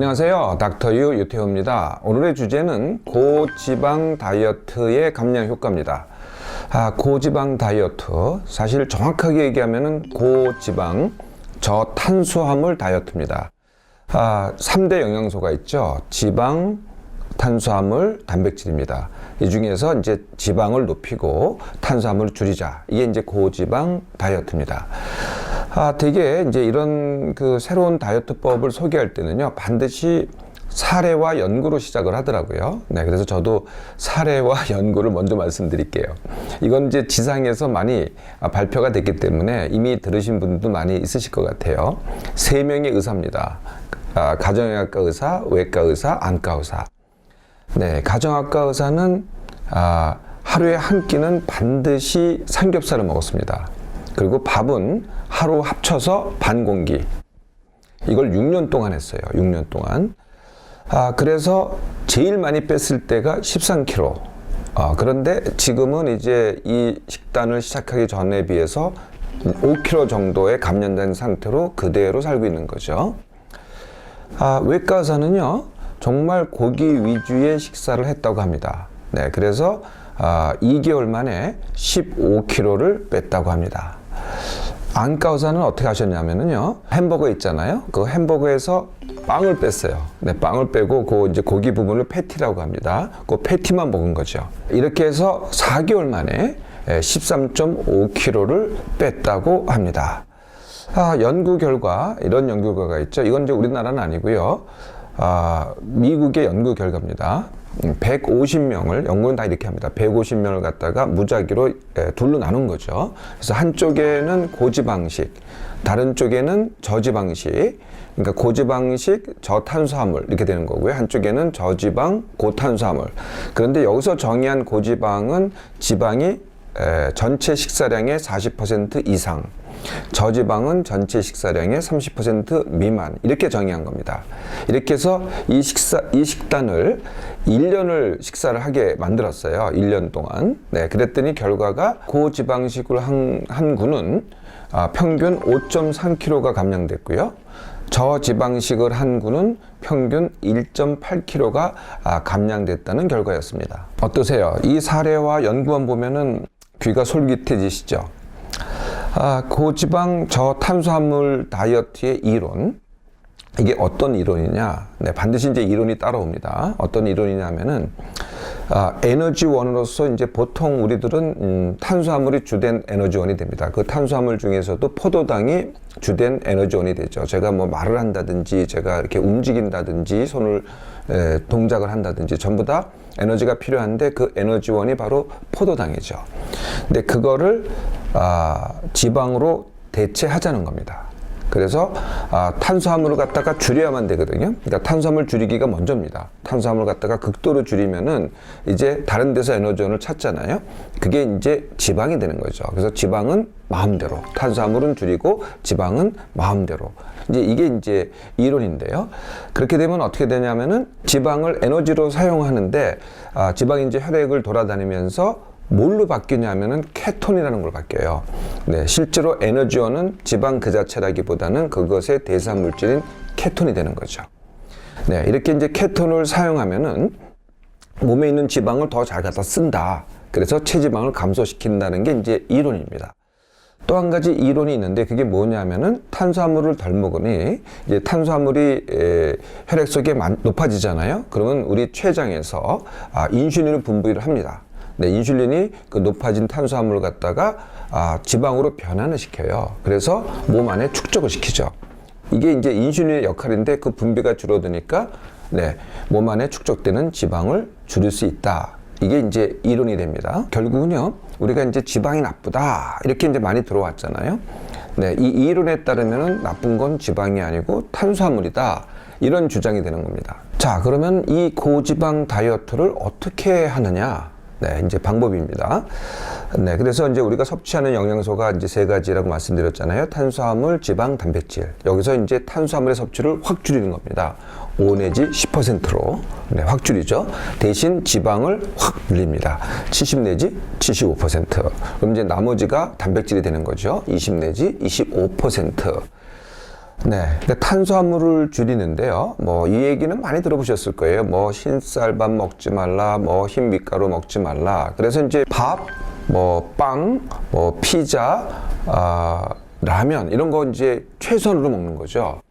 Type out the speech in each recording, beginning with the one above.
안녕하세요. 닥터유 유태호입니다. 오늘의 주제는 고지방 다이어트의 감량 효과입니다. 아, 고지방 다이어트. 사실 정확하게 얘기하면 고지방 저탄수화물 다이어트입니다. 아, 3대 영양소가 있죠. 지방, 탄수화물, 단백질입니다. 이 중에서 이제 지방을 높이고 탄수화물을 줄이자. 이게 이제 고지방 다이어트입니다. 아, 되게 이제 이런 그 새로운 다이어트법을 소개할 때는요, 반드시 사례와 연구로 시작을 하더라고요. 네, 그래서 저도 사례와 연구를 먼저 말씀드릴게요. 이건 이제 지상에서 많이 아, 발표가 됐기 때문에 이미 들으신 분도 많이 있으실 것 같아요. 세 명의 의사입니다. 아, 가정의학과 의사, 외과 의사, 안과 의사. 네, 가정학과 의사는 아, 하루에 한 끼는 반드시 삼겹살을 먹었습니다. 그리고 밥은 하루 합쳐서 반 공기. 이걸 6년 동안 했어요. 6년 동안. 아, 그래서 제일 많이 뺐을 때가 13kg. 아, 그런데 지금은 이제 이 식단을 시작하기 전에 비해서 5kg 정도의 감량된 상태로 그대로 살고 있는 거죠. 아, 외과 의사는요, 정말 고기 위주의 식사를 했다고 합니다. 네, 그래서 아, 2개월 만에 15kg를 뺐다고 합니다. 안과 의사는 어떻게 하셨냐면요 햄버거 있잖아요. 그 햄버거에서 빵을 뺐어요. 네, 빵을 빼고 그 이제 고기 부분을 패티라고 합니다. 그 패티만 먹은 거죠. 이렇게 해서 4개월 만에 13.5kg를 뺐다고 합니다. 아, 연구 결과 이런 연구 결과가 있죠. 이건 이제 우리나라는 아니고요. 아, 미국의 연구 결과입니다. 150명을 연구는 다 이렇게 합니다. 150명을 갖다가 무작위로 에, 둘로 나눈 거죠. 그래서 한쪽에는 고지방식, 다른 쪽에는 저지방식. 그러니까 고지방식, 저탄수화물 이렇게 되는 거고요. 한쪽에는 저지방, 고탄수화물. 그런데 여기서 정의한 고지방은 지방이 에, 전체 식사량의 40% 이상. 저지방은 전체 식사량의 30% 미만 이렇게 정의한 겁니다. 이렇게 해서 이 식사 이 식단을 1년을 식사를 하게 만들었어요. 1년 동안. 네, 그랬더니 결과가 고지방식으로 한, 한 군은 아, 평균 5.3kg가 감량됐고요. 저지방식을 한 군은 평균 1.8kg가 아, 감량됐다는 결과였습니다. 어떠세요? 이 사례와 연구원 보면은 귀가 솔깃해지시죠? 아, 고지방 저탄수화물 다이어트의 이론. 이게 어떤 이론이냐? 네, 반드시 이제 이론이 따라옵니다. 어떤 이론이냐면은, 아, 에너지원으로서 이제 보통 우리들은, 음, 탄수화물이 주된 에너지원이 됩니다. 그 탄수화물 중에서도 포도당이 주된 에너지원이 되죠. 제가 뭐 말을 한다든지, 제가 이렇게 움직인다든지, 손을, 에, 동작을 한다든지, 전부 다 에너지가 필요한데 그 에너지원이 바로 포도당이죠. 근데 그거를 아, 지방으로 대체하자는 겁니다. 그래서 아, 탄수화물을 갖다가 줄여야만 되거든요. 그러니까 탄수화물 줄이기가 먼저입니다. 탄수화물 갖다가 극도로 줄이면은 이제 다른 데서 에너지원을 찾잖아요. 그게 이제 지방이 되는 거죠. 그래서 지방은 마음대로, 탄수화물은 줄이고 지방은 마음대로. 이제 이게 이제 이론인데요. 그렇게 되면 어떻게 되냐면은 지방을 에너지로 사용하는데 아, 지방이 이제 혈액을 돌아다니면서 뭘로 바뀌냐면은 케톤이라는 걸 바뀌어요. 네, 실제로 에너지원은 지방 그 자체라기보다는 그것의 대사 물질인 케톤이 되는 거죠. 네, 이렇게 이제 케톤을 사용하면은 몸에 있는 지방을 더 잘 갖다 쓴다. 그래서 체지방을 감소시킨다는 게 이제 이론입니다. 또 한 가지 이론이 있는데 그게 뭐냐면은 탄수화물을 덜 먹으니 이제 탄수화물이 에, 혈액 속에 높아지잖아요. 그러면 우리 췌장에서 아, 인슐린을 분비를 합니다. 네, 인슐린이 그 높아진 탄수화물을 갖다가 아, 지방으로 변환을 시켜요. 그래서 몸 안에 축적을 시키죠. 이게 이제 인슐린의 역할인데 그 분비가 줄어드니까 네, 몸 안에 축적되는 지방을 줄일 수 있다. 이게 이제 이론이 됩니다. 결국은요, 우리가 이제 지방이 나쁘다. 이렇게 이제 많이 들어왔잖아요. 네, 이 이론에 따르면 나쁜 건 지방이 아니고 탄수화물이다. 이런 주장이 되는 겁니다. 자, 그러면 이 고지방 다이어트를 어떻게 하느냐? 네, 이제 방법입니다. 네, 그래서 이제 우리가 섭취하는 영양소가 이제 세 가지라고 말씀드렸잖아요. 탄수화물, 지방, 단백질. 여기서 이제 탄수화물의 섭취를 확 줄이는 겁니다. 5 내지 10%로 네, 확 줄이죠. 대신 지방을 확 늘립니다. 70 내지 75%. 그럼 이제 나머지가 단백질이 되는 거죠. 20 내지 25%. 네. 탄수화물을 줄이는데요. 뭐, 이 얘기는 많이 들어보셨을 거예요. 뭐, 흰쌀밥 먹지 말라, 뭐, 흰 밀가루 먹지 말라. 그래서 이제 밥, 뭐, 빵, 뭐, 피자, 아, 라면, 이런 거 이제 최선으로 먹는 거죠.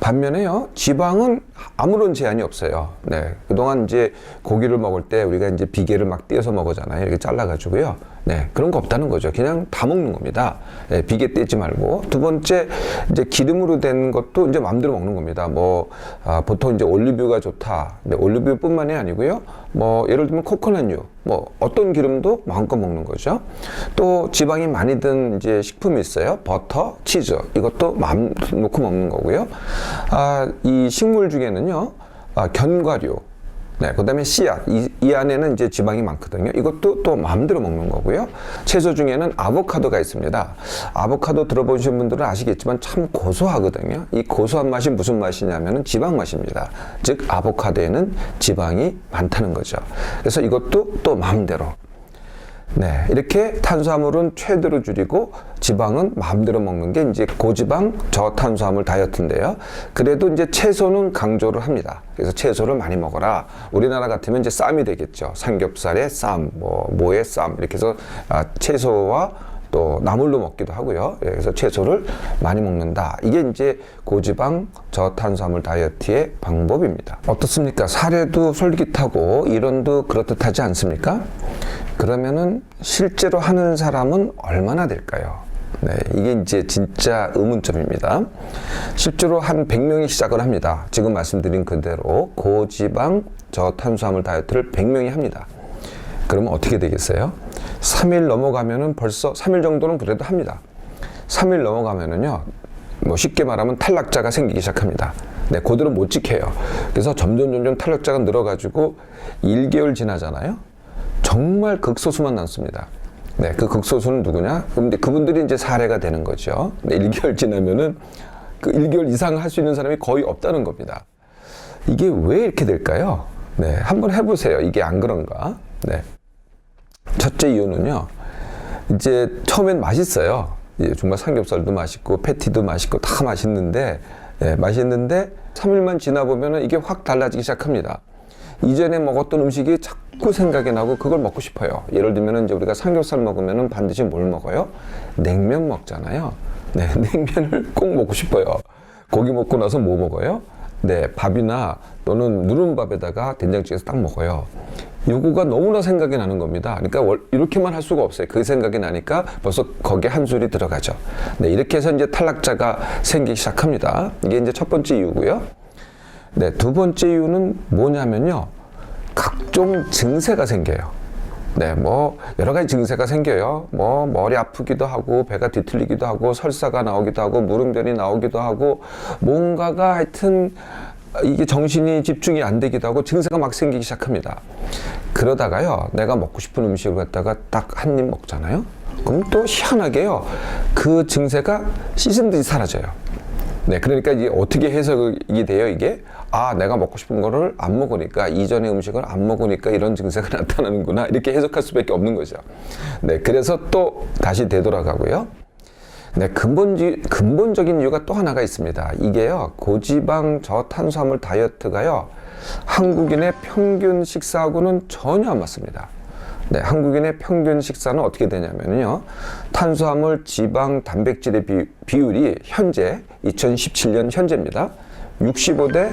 반면에요, 지방은 아무런 제한이 없어요. 네. 그동안 이제 고기를 먹을 때 우리가 이제 비계를 막 띄어서 먹었잖아요. 이렇게 잘라가지고요. 네. 그런 거 없다는 거죠. 그냥 다 먹는 겁니다. 네, 비계 떼지 말고. 두 번째, 이제 기름으로 된 것도 이제 마음대로 먹는 겁니다. 뭐, 아, 보통 이제 올리브유가 좋다. 네, 올리브유 뿐만이 아니고요. 뭐, 예를 들면 코코넛유. 뭐, 어떤 기름도 마음껏 먹는 거죠. 또 지방이 많이 든 이제 식품이 있어요. 버터, 치즈. 이것도 마음 놓고 먹는 거고요. 아, 이 식물 중에는요, 아, 견과류. 네, 그 다음에 씨앗. 이, 이 안에는 이제 지방이 많거든요. 이것도 또 마음대로 먹는 거고요. 채소 중에는 아보카도가 있습니다. 아보카도 들어보신 분들은 아시겠지만 참 고소하거든요. 이 고소한 맛이 무슨 맛이냐면은 지방 맛입니다. 즉, 아보카도에는 지방이 많다는 거죠. 그래서 이것도 또 마음대로. 네, 이렇게 탄수화물은 최대로 줄이고 지방은 마음대로 먹는 게 이제 고지방 저탄수화물 다이어트인데요. 그래도 이제 채소는 강조를 합니다. 그래서 채소를 많이 먹어라. 우리나라 같으면 이제 쌈이 되겠죠. 삼겹살에 쌈, 뭐 모에 쌈 이렇게 해서 아, 채소와 또 나물로 먹기도 하고요. 예, 그래서 채소를 많이 먹는다. 이게 이제 고지방 저탄수화물 다이어트의 방법입니다. 어떻습니까? 사례도 솔깃하고 이론도 그렇듯하지 않습니까? 그러면은 실제로 하는 사람은 얼마나 될까요? 네, 이게 이제 진짜 의문점입니다. 실제로 한 100명이 시작을 합니다. 지금 말씀드린 그대로 고지방 저탄수화물 다이어트를 100명이 합니다. 그러면 어떻게 되겠어요? 3일 넘어가면은 벌써 3일 정도는 그래도 합니다. 3일 넘어가면은요, 뭐 쉽게 말하면 탈락자가 생기기 시작합니다. 네, 그대로 못 지켜요. 그래서 점점 점점 탈락자가 늘어가지고 1개월 지나잖아요. 정말 극소수만 남습니다. 네, 그 극소수는 누구냐? 근데 그분들이 이제 사례가 되는 거죠. 네, 1개월 지나면은 그 1개월 이상 할 수 있는 사람이 거의 없다는 겁니다. 이게 왜 이렇게 될까요? 네, 한번 해보세요. 이게 안 그런가? 네. 첫째 이유는요. 이제 처음엔 맛있어요. 예, 정말 삼겹살도 맛있고 패티도 맛있고 다 맛있는데 예, 맛있는데 3일만 지나 보면은 이게 확 달라지기 시작합니다. 이전에 먹었던 음식이 자꾸 생각이 나고 그걸 먹고 싶어요. 예를 들면은 이제 우리가 삼겹살 먹으면은 반드시 뭘 먹어요? 냉면 먹잖아요. 네, 냉면을 꼭 먹고 싶어요. 고기 먹고 나서 뭐 먹어요? 네, 밥이나 또는 누른밥에다가 된장찌개에서 딱 먹어요. 요거가 너무나 생각이 나는 겁니다. 그러니까 월- 이렇게만 할 수가 없어요. 그 생각이 나니까 벌써 거기에 한 줄이 들어가죠. 네, 이렇게 해서 이제 탈락자가 생기기 시작합니다. 이게 이제 첫 번째 이유고요. 네, 두 번째 이유는 뭐냐면요. 각종 증세가 생겨요. 네, 뭐 여러 가지 증세가 생겨요. 뭐 머리 아프기도 하고 배가 뒤틀리기도 하고 설사가 나오기도 하고 무름변이 나오기도 하고 뭔가가 하여튼 이게 정신이 집중이 안 되기도 하고 증세가 막 생기기 시작합니다. 그러다가요, 내가 먹고 싶은 음식을 갖다가 딱 한 입 먹잖아요. 그럼 또 희한하게요, 그 증세가 듯이 사라져요. 네, 그러니까 이게 어떻게 해석이 돼요, 이게? 아, 내가 먹고 싶은 거를 안 먹으니까, 이전의 음식을 안 먹으니까 이런 증세가 나타나는구나. 이렇게 해석할 수밖에 없는 거죠. 네, 그래서 또 다시 되돌아가고요. 네, 근본지, 근본적인 이유가 또 하나가 있습니다. 이게요, 고지방 저탄수화물 다이어트가요, 한국인의 평균 식사하고는 전혀 안 맞습니다. 네, 한국인의 평균 식사는 어떻게 되냐면요. 탄수화물, 지방, 단백질의 비, 비율이 현재 2017년 현재입니다. 65대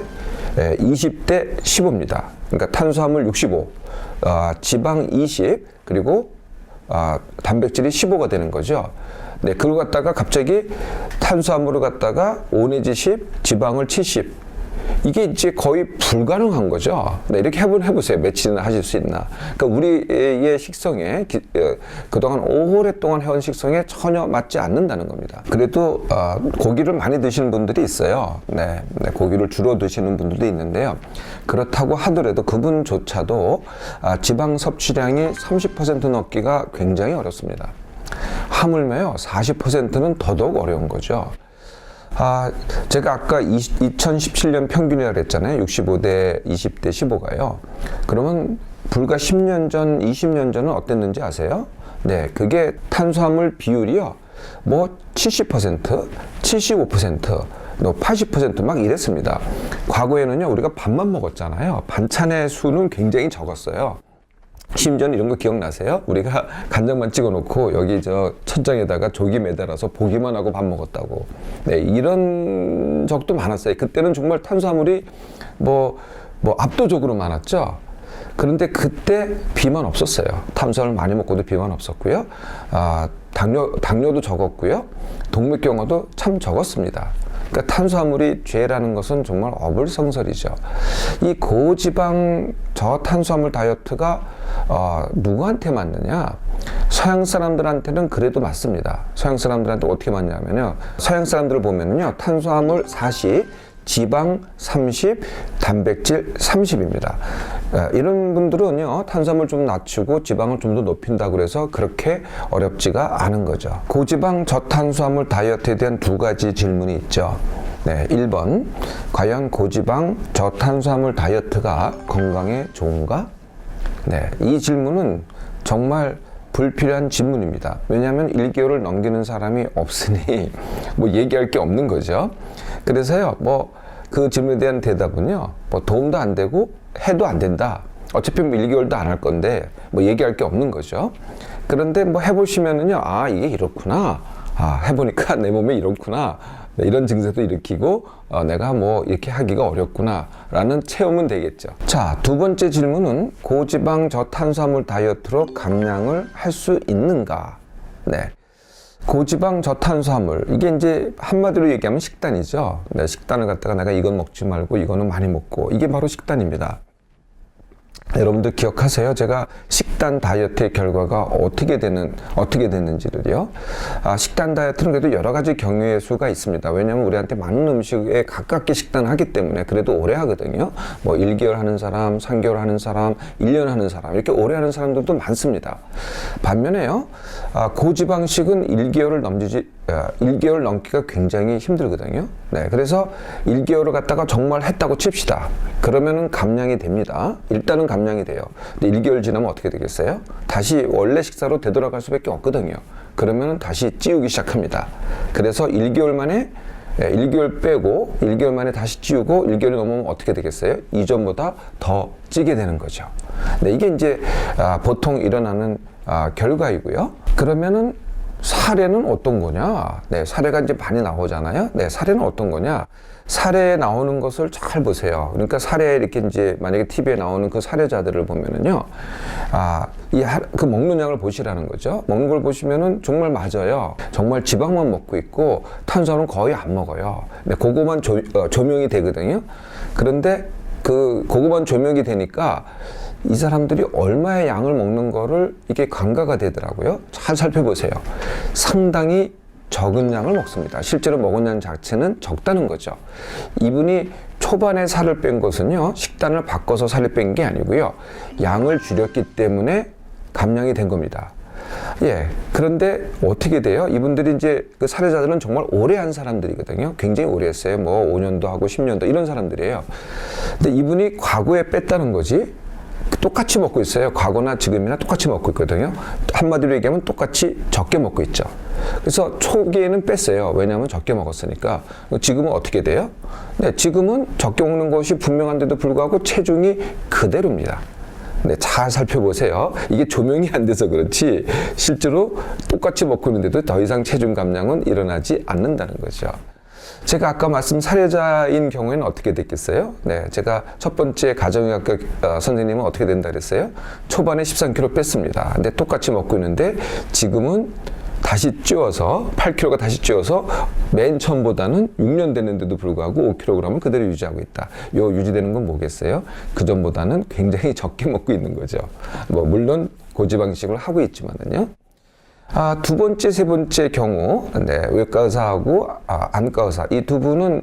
20대 15입니다. 그러니까 탄수화물 65, 아, 지방 20, 그리고 아, 단백질이 15가 되는 거죠. 네, 그걸 갖다가 갑자기 탄수화물을 갖다가 5 내지 10, 지방을 70. 이게 이제 거의 불가능한 거죠. 네, 이렇게 해보, 해보세요. 며칠이나 하실 수 있나. 그러니까 우리의 식성에, 기- 어, 그동안 오랫동안 해온 식성에 전혀 맞지 않는다는 겁니다. 그래도, 어, 고기를 많이 드시는 분들이 있어요. 네, 네, 고기를 주로 드시는 분들도 있는데요. 그렇다고 하더라도 그분조차도 아, 지방 섭취량이 30% 넘기가 굉장히 어렵습니다. 하물며요, 40%는 더더욱 어려운 거죠. 아, 제가 아까 20, 2017년 평균이라 그랬잖아요. 65대 20대 15가요. 그러면 불과 10년 전, 20년 전은 어땠는지 아세요? 네, 그게 탄수화물 비율이요. 뭐 70%, 75%, 너 80%막 이랬습니다. 과거에는요, 우리가 밥만 먹었잖아요. 반찬의 수는 굉장히 적었어요. 심지어는 이런 거 기억나세요? 우리가 간장만 찍어 놓고 여기 저 천장에다가 조기 매달아서 보기만 하고 밥 먹었다고. 네, 이런 적도 많았어요. 그때는 정말 탄수화물이 뭐, 뭐 압도적으로 많았죠. 그런데 그때 비만 없었어요. 탄수화물 많이 먹고도 비만 없었고요. 아, 당뇨, 당뇨도 적었고요. 동맥경화도 참 적었습니다. 그러니까 탄수화물이 죄라는 것은 정말 어불성설이죠. 이 고지방 저탄수화물 다이어트가 어, 누구한테 맞느냐? 서양 사람들한테는 그래도 맞습니다. 서양 사람들한테 어떻게 맞냐면요. 서양 사람들을 보면요. 탄수화물 40, 지방 30, 단백질 30입니다. 이런 분들은요, 탄수화물 좀 낮추고 지방을 좀 더 높인다고 그래서 그렇게 어렵지가 않은 거죠. 고지방 저탄수화물 다이어트에 대한 두 가지 질문이 있죠. 네, 1번. 과연 고지방 저탄수화물 다이어트가 건강에 좋은가? 네, 이 질문은 정말 불필요한 질문입니다. 왜냐하면 1개월을 넘기는 사람이 없으니 뭐 얘기할 게 없는 거죠. 그래서요, 뭐 그 질문에 대한 대답은요, 뭐 도움도 안 되고 해도 안 된다. 어차피 뭐 1개월도 안 할 건데 뭐 얘기할 게 없는 거죠. 그런데 뭐 해보시면은요, 아 이게 이렇구나. 아 해보니까 내 몸에 이렇구나. 네, 이런 증세도 일으키고 어, 내가 뭐 이렇게 하기가 어렵구나라는 체험은 되겠죠. 자, 두 번째 질문은 고지방 저탄수화물 다이어트로 감량을 할 수 있는가? 네. 고지방 저탄수화물 이게 이제 한마디로 얘기하면 식단이죠. 네, 식단을 갖다가 내가 이건 먹지 말고 이거는 많이 먹고 이게 바로 식단입니다. 여러분들 기억하세요? 제가 식단 다이어트의 결과가 어떻게 되는 어떻게 됐는지를요. 아, 식단 다이어트는 그래도 여러 가지 경우의 수가 있습니다. 왜냐하면 우리한테 많은 음식에 가깝게 식단을 하기 때문에 그래도 오래 하거든요. 뭐 1개월 하는 사람, 3개월 하는 사람, 1년 하는 사람 이렇게 오래 하는 사람들도 많습니다. 반면에요. 아, 고지방식은 1개월을 넘지지 1개월 넘기가 굉장히 힘들거든요. 네, 그래서 1개월을 갖다가 정말 했다고 칩시다. 그러면은 감량이 됩니다. 일단은 감량이 돼요. 근데 1개월 지나면 어떻게 되겠어요? 다시 원래 식사로 되돌아갈 수밖에 없거든요. 그러면은 다시 찌우기 시작합니다. 그래서 1개월 만에 1개월 빼고 1개월 만에 다시 찌우고 1개월이 넘으면 어떻게 되겠어요? 이전보다 더 찌게 되는 거죠. 네, 이게 이제 아, 보통 일어나는 아, 결과이고요. 그러면은 사례는 어떤 거냐? 네, 사례가 이제 많이 나오잖아요. 네, 사례는 어떤 거냐? 사례에 나오는 것을 잘 보세요. 그러니까 사례 이렇게 이제 만약에 TV에 나오는 그 사례자들을 보면은요, 아, 이 그 먹는 양을 보시라는 거죠. 먹는 걸 보시면은 정말 맞아요. 정말 지방만 먹고 있고 탄수화물은 거의 안 먹어요. 네, 그거만 조, 어, 조명이 되거든요. 그런데 그 그거만 조명이 되니까 이 사람들이 얼마의 양을 먹는 거를 이게 간과가 되더라고요. 잘 살펴보세요. 상당히 적은 양을 먹습니다. 실제로 먹은 양 자체는 적다는 거죠. 이분이 초반에 살을 뺀 것은요, 식단을 바꿔서 살을 뺀 게 아니고요, 양을 줄였기 때문에 감량이 된 겁니다. 예. 그런데 어떻게 돼요? 이분들이 이제 그 사례자들은 정말 오래 한 사람들이거든요. 굉장히 오래 했어요. 뭐 5년도 하고 10년도 이런 사람들이에요. 근데 이분이 과거에 뺐다는 거지. 똑같이 먹고 있어요. 과거나 지금이나 똑같이 먹고 있거든요. 한마디로 얘기하면 똑같이 적게 먹고 있죠. 그래서 초기에는 뺐어요. 왜냐하면 적게 먹었으니까. 지금은 어떻게 돼요? 네, 지금은 적게 먹는 것이 분명한데도 불구하고 체중이 그대로입니다. 네, 잘 살펴보세요. 이게 조명이 안 돼서 그렇지 실제로 똑같이 먹고 있는데도 더 이상 체중 감량은 일어나지 않는다는 거죠. 제가 아까 말씀 사례자인 경우에는 어떻게 됐겠어요? 네, 제가 첫 번째 가정의학과 어, 선생님은 어떻게 된다 그랬어요? 초반에 13kg 뺐습니다. 근데 똑같이 먹고 있는데 지금은 다시 찌워서 8kg가 다시 찌워서 맨 처음보다는 6년 됐는데도 불구하고 5kg을 그대로 유지하고 있다. 요 유지되는 건 뭐겠어요? 그 전보다는 굉장히 적게 먹고 있는 거죠. 뭐 물론 고지방식을 하고 있지만은요. 아, 두 번째, 세 번째 경우, 네, 외과 의사하고 아, 안과 의사 이 두 분은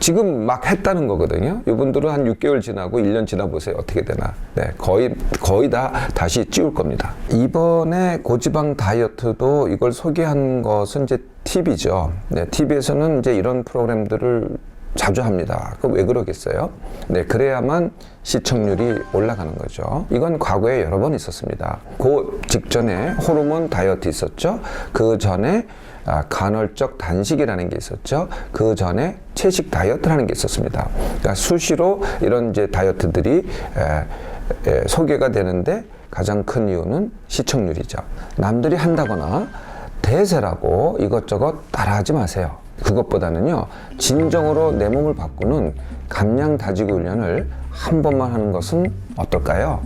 지금 막 했다는 거거든요. 이분들은 한 6개월 지나고 1년 지나 보세요. 어떻게 되나. 네, 거의, 거의 다 다시 찌울 겁니다. 이번에 고지방 다이어트도 이걸 소개한 것은 이제 TV죠. 네, TV에서는 이제 이런 프로그램들을 자주 합니다. 그 왜 그러겠어요? 네, 그래야만 시청률이 올라가는 거죠. 이건 과거에 여러 번 있었습니다. 그 직전에 호르몬 다이어트 있었죠. 그 전에 아, 간헐적 단식이라는 게 있었죠. 그 전에 채식 다이어트라는 게 있었습니다. 그러니까 수시로 이런 이제 다이어트들이 에, 에, 소개가 되는데 가장 큰 이유는 시청률이죠. 남들이 한다거나 대세라고 이것저것 따라하지 마세요. 그것보다는요, 진정으로 내 몸을 바꾸는 감량 다지기 훈련을 한 번만 하는 것은 어떨까요?